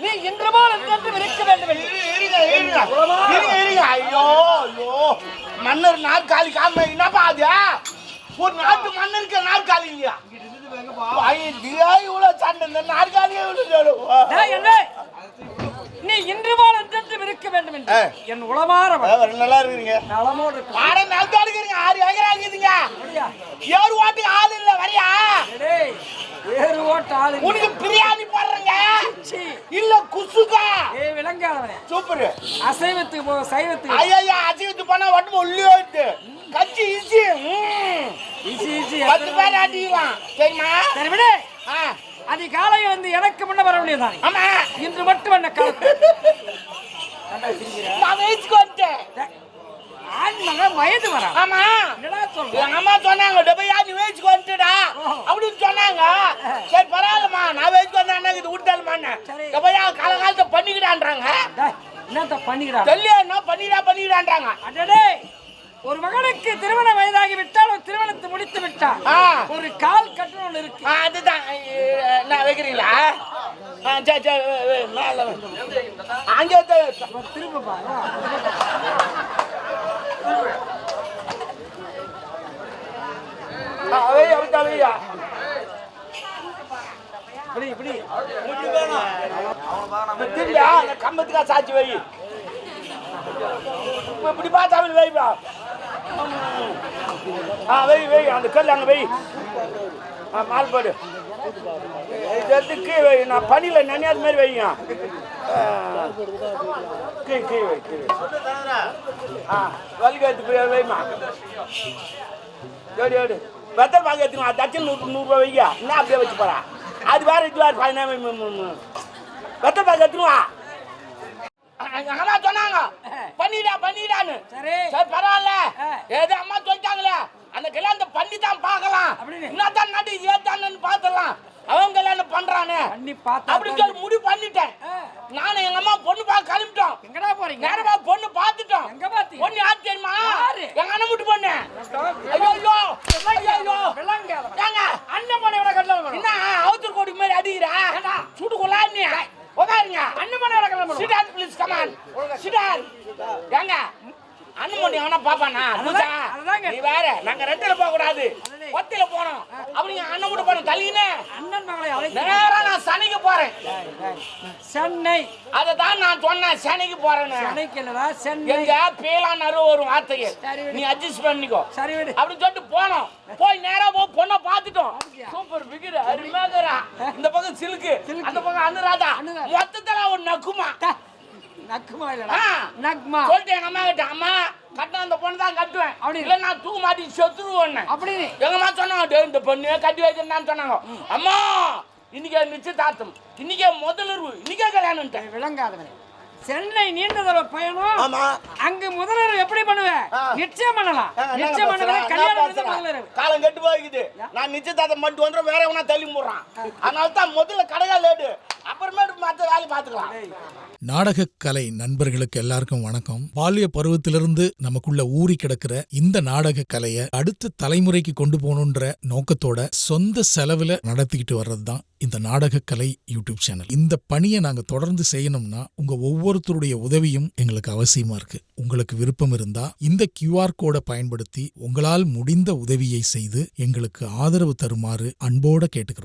நீ என்று ஐயோ, மன்னர் நாற்காலி காம என்னப்பா அது? ஒரு நாட்டு மன்னருக்கு நாற்காலி இல்லையா? நீ இன்று போல் என்று இருக்க வேண்டும் என்று. என் உளமாற நல்லா இருக்கிறீங்க. நலமோடு ஆட நாற்காலி இருக்கிறீங்க. ஆறு ஏக்கரா இருக்குதுங்க? ஏறு ஓட்டுக்கு ஆள் இல்ல வரியா? டேய், வேறு ஓட்ட ஆளு. உனக்கு பிரியாணி போடுறேங்க. இல்ல குசுக்கா ஏய் விளங்காதவனே சூப்பர். அசைவத்துக்கு போ சைவத்துக்கு ஐயா அசிவத்து பண்ணா ஒட்டு உள்ளி ஓட்டு கட்சி ஈசி பத்து பேர் அடிக்கலாம் சரிம்மா சரி விடு. ஆ, அதிகாலை வந்து எனக்கு முன்ன வர வேண்டியதுதான்? ஆமா. இன்று மட்டும் என்ன வயசுக்கு வந்துட்டேன். ஆண் மகன் வயது வரா? ஆமா. என்னடா சொல்ற? எங்க அம்மா சொன்னாங்க டெபையா நீ வயசுக்கு வந்துட்டா. அப்படின்னு சொன்னாங்க. சரி பரவாயில்லம்மா நான் வயசுக்கு வந்தா இது விட்டாலுமான்னு. டெபையா காலகாலத்தை பண்ணிக்கிட்டான்றாங்க என்னத்த பண்ணிக்கிறா தெரியல என்ன பண்ணிடா பண்ணிடான்றாங்க. அடடே ஒரு மகனுக்கு திருமண வயதாகி விட்டால் ஒரு ஆ. ஒரு கால் கட்டணம் இருக்கு. அதுதான். நான் வைக்கிறீங்களா. அங்கே திரும்ப பாரு ஆ, வை, அவிட்டா, வையா. இப்படி இப்படி. இந்த திரும்பி, ஆ, அந்த கம்பத்துக்கா சாட்சி வை. இப்ப இப்படி பார்த்தா அப்படி வைப்பா ஆ வை வை அந்த கல் அங்கே வை ஆ மால் போடு வை நான் பனியில் நினையாத மாதிரி வைங்க கீ கீழே வை கீ வை. ஆ வலிக்கு எடுத்து போய் வைமா ஏடு ஏடு வெத்தல் பாக்க எடுத்துக்கணும் அது தச்சு நூறு நூறுரூவா வைங்க என்ன அப்படியே வச்சு போறா அது வேற இது வேறு பதினாறு வெத்தல் பாக்க எடுத்துனுவா அம்மா சொன்னாங்க. பண்ணிடா பண்ணிடான்னு. சரி. சரி பரவாயில்ல. ஏதோ அம்மா சொல்லிட்டாங்களே. அந்த கல்யாணத்தை பண்ணி தான் பார்க்கலாம். என்னதான் நடு ஏத்தானு பார்த்தலாம் அவன் கல்யாணம் பண்றானே? பண்ணி பார்த்தா அப்படின்னு சொல்லி முடிவு பண்ணிட்டேன். நானும் எங்க அம்மா பொண்ணு பார்க்க கிளம்பிட்டோம். எங்கடா போறீங்க? நேரமா பொண்ணு பார்த்துட்டோம். எங்க பாத்தீங்க பொண்ணு யார் தெரியுமா? எங்க அண்ணன் வீட்டு பொண்ணு. ஐயோ ஐயோ. ஐயோ ஏங்க? அண்ணன் மனையோட கட்டணம் என்ன? அவுத்தர் கோடி மாதிரி அடிக்கிற? சுடுக்குள்ளா நீ உட்காருங்க அண்ணன் மனையோட down. ஏங்க அண்ணன் மணி அவனா பாப்பானா? அதுதாங்க. நீ வேற நாங்க ரெண்டுல போக கூடாது. ஒத்தையில போனோம். அப்படிங்க அண்ணன் கூட போனோம். தள்ளினே அண்ணன் நேரா நான் சனிக்கு போறேன். சென்னை. அதை தான் நான் சொன்னேன் சனிக்கு போறேன்னு. சென்னைக்கு இல்லடா சென்னை. எங்க பேலான்னு ஒரு வார்த்தையை. சரி விடு. நீ அட்ஜஸ்ட் பண்ணிக்கோ. சரி விடு. அப்படின்னு சொல்லிட்டு போனோம். போய் நேரா போய் பொண்ணை பார்த்துட்டோம்? சூப்பர் பிகிர் அருமையாகிறா இந்த பக்கம் சிலுக்கு. அந்த பக்கம் அனுராதா. மொத்தத்துல ஒரு நக்குமா. நக்குமா இல்லடா. நக்மா சொல்லிட்டு எங்க அம்மா கிட்ட அம்மா கட்டின அந்த பொண்ணு தான் கட்டுவேன். அப்படி. இல்ல நான் தூக்கு மாட்டி செத்துருவேன் அப்படின்னு எங்க அம்மா சொன்னாங்க "டேய், இந்த பொண்ணு கட்டி வைக்கிறேன்னு சொன்னாங்க. அம்மா இன்னைக்கே நிச்சயதார்த்தம். இன்னைக்கே முதலிரவு இன்னைக்கே கல்யாணம் விளங்காதவனே. சென்னை நீண்ட தூர பயணம். ஆமா. அங்க முதலிரவு எப்படி பண்ணுவ ஆ. நிச்சயம் பண்ணலாம். நிச்சயம் பண்ணவே கல்யாணம் காலம் கெட்டு போய்க்குது. நான் நிச்சயதார்த்தம் பண்ணிட்டு வந்துடும் வேற எவனா தள்ளி போடுறான். அதனால தான் முதல்ல கடையா லேடு அப்புறமேட்டு மற்ற வேலையை பார்த்துக்கலாம். நாடகக்கலை நண்பர்களுக்கு எல்லாருக்கும் வணக்கம். பால்ய பருவத்திலிருந்து நமக்குள்ள ஊறி கிடக்கிற இந்த நாடக கலையை அடுத்த தலைமுறைக்கு கொண்டு போகணுன்ற நோக்கத்தோட சொந்த செலவுல நடத்திக்கிட்டு வர்றது தான் இந்த நாடகக்கலை யூடியூப் சேனல். இந்த பணியை நாங்க தொடர்ந்து செய்யணும்னா உங்க ஒவ்வொருத்தருடைய உதவியும் எங்களுக்கு அவசியமா இருக்கு. உங்களுக்கு விருப்பம் இருந்தா இந்த கியூஆர் கோடை பயன்படுத்தி உங்களால் முடிந்த உதவியை செய்து எங்களுக்கு ஆதரவு தருமாறு அன்போட கேட்டுக்கிறோம்.